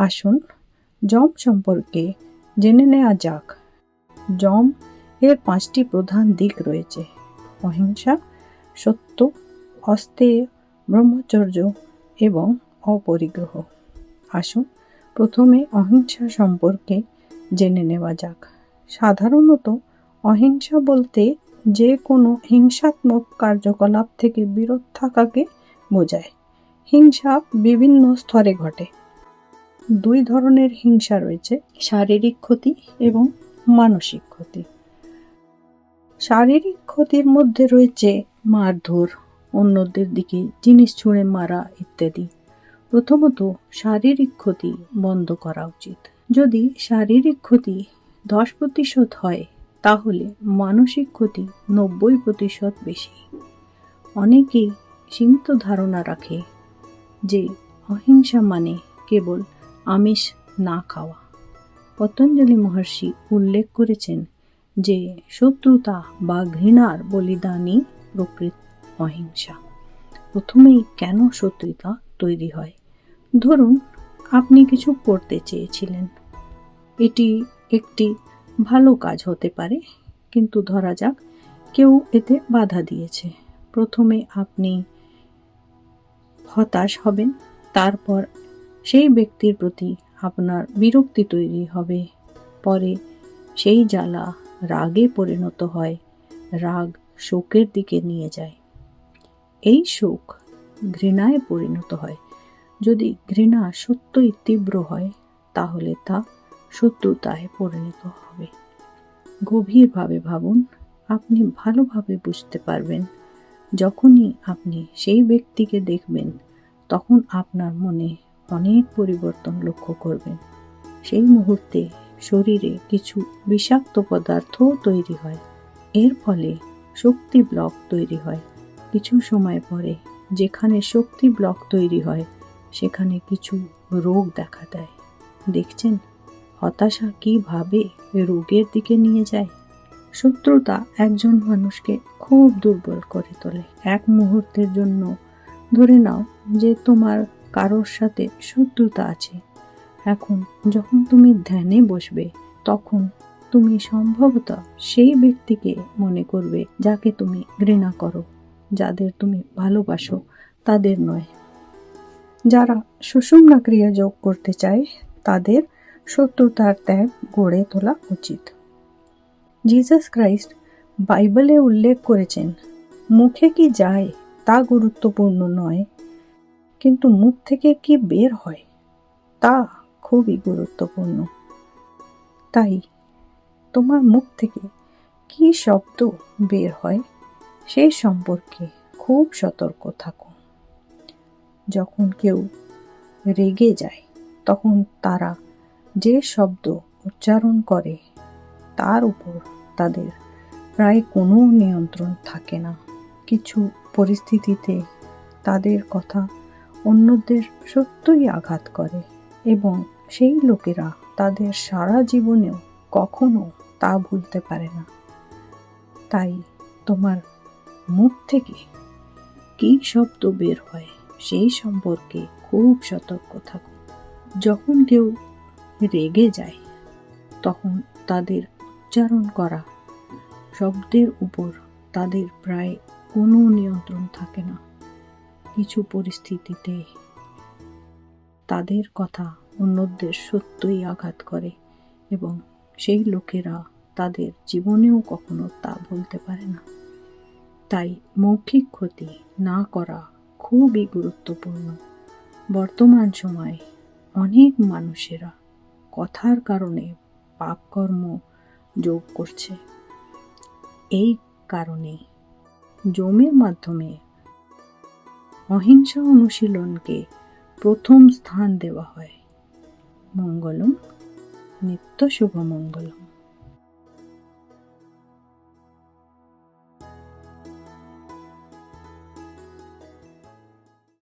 আসুন যম সম্পর্কে জেনে নেওয়া যাক। যম এর পাঁচটি প্রধান দিক রয়েছে। অহিংসা, সত্য অস্তেয় ব্রহ্মচর্য এবং অপরিগ্রহ। আসুন, প্রথমে অহিংসা সম্পর্কে জেনে নেওয়া যাক। সাধারণত অহিংসা বলতে যে কোনো হিংসাত্মক কার্যকলাপ থেকে বিরত থাকাকে বোঝায়। হিংসা বিভিন্ন স্তরে ঘটে। দুই ধরনের হিংসা রয়েছে, শারীরিক ক্ষতি এবং মানসিক ক্ষতি। শারীরিক ক্ষতির মধ্যে রয়েছে মারধর, অন্যদের দিকে জিনিস ছুঁড়ে মারা ইত্যাদি। প্রথমত, শারীরিক ক্ষতি বন্ধ করা উচিত। যদি শারীরিক ক্ষতি দশ প্রতিশত হয়, তাহলে মানসিক ক্ষতি নব্বই প্রতিশত বেশি। অনেকেই সীমিত ধারণা রাখে যে অহিংসা মানে কেবল আমিষ না খাওয়া। পতঞ্জলি মহর্ষি উল্লেখ করেছেন যে, শত্রুতা বা ঘৃণার বলিদানই প্রকৃত অহিংসা। প্রথমেই কেন শত্রুতা তৈরি হয়? ধরুন, আপনি কিছু করতে চেয়েছিলেন। এটি একটি ভালো কাজ হতে পারে, কিন্তু ধরা যাক, কেউ এতে বাধা দিয়েছে। প্রথমে আপনি হতাশ হবেন, তারপর সেই ব্যক্তির প্রতি আপনার বিরক্তি তৈরি হবে। পরে সেই জ্বালা রাগে পরিণত হয়, রাগ শোকের দিকে নিয়ে যায়। এই শোক ঘৃণায় পরিণত হয়। যদি ঘৃণা সত্যই তীব্র হয়, তাহলে তা শত্রুতায় পরিণত হবে। গভীরভাবে ভাবুন, আপনি ভালোভাবে বুঝতে পারবেন। যখনই আপনি সেই ব্যক্তিকে দেখবেন, তখন আপনার মনে অনেক পরিবর্তন লক্ষ্য করবেন সেই মুহূর্তে শরীরে কিছু বিষাক্ত পদার্থও তৈরি হয়। এর ফলে শক্তি ব্লক তৈরি হয়। কিছু সময় পরে যেখানে শক্তি ব্লক তৈরি হয়, সেখানে কিছু রোগ দেখা দেয়। দেখছেন, হতাশা কীভাবে রোগের দিকে নিয়ে যায়? শত্রুতা একজন মানুষকে খুব দুর্বল করে তোলে। এক মুহূর্তের জন্য ধরে নাও যে তোমার কারোর সাথে শত্রুতা আছে। এখন যখন তুমি ধ্যানে বসবে, তখন তুমি সম্ভবত সেই ব্যক্তিকে মনে করবে যাকে তুমি ঘৃণা করো, যাদের তুমি ভালোবাসো, তাদের নয়। যারা সুষুম্না ক্রিয়া যোগ করতে চায়, তাদের শত্রুতার ত্যাগ গড়ে তোলা উচিত। জিসাস ক্রাইস্ট বাইবেলে উল্লেখ করেছেন, মুখে কি যায় তা গুরুত্বপূর্ণ নয় কিন্তু মুখ থেকে কি বের হয়? তা খুবই গুরুত্বপূর্ণ। তাই তোমার মুখ থেকে কি শব্দ বের হয় সেই সম্পর্কে খুব সতর্ক থাকো। যখন কেউ রেগে যায়, তখন তারা যে শব্দ উচ্চারণ করে, তার উপর তাদের প্রায় কোনো নিয়ন্ত্রণ থাকে না। কিছু পরিস্থিতিতে তাদের কথা অন্যদের সত্যই আঘাত করে এবং সেই লোকেরা তাদের সারা জীবনেও কখনো তা ভুলতে পারে না। তাই তোমার মুখ থেকে কী শব্দ বের হয় সেই সম্পর্কে খুব সতর্ক থাকো। যখন কেউ রেগে যায়, তখন তাদের উচ্চারণ করা শব্দের উপর তাদের প্রায় কোনো নিয়ন্ত্রণ থাকে না। কিছু পরিস্থিতিতে তাদের কথা অন্যদের সত্যই আঘাত করে এবং সেই লোকেরা তাদের জীবনেও কখনো তা বলতে পারে না। তাই মৌখিক ক্ষতি না করা খুবই গুরুত্বপূর্ণ। বর্তমান সময়ে অনেক মানুষেরা কথার কারণে পাপকর্ম যোগ করছে। এই কারণে জমের মাধ্যমে অহিংসা অনুশীলনকে প্রথম স্থান দেওয়া হয়। মঙ্গলম নিত্য শুভ মঙ্গলম।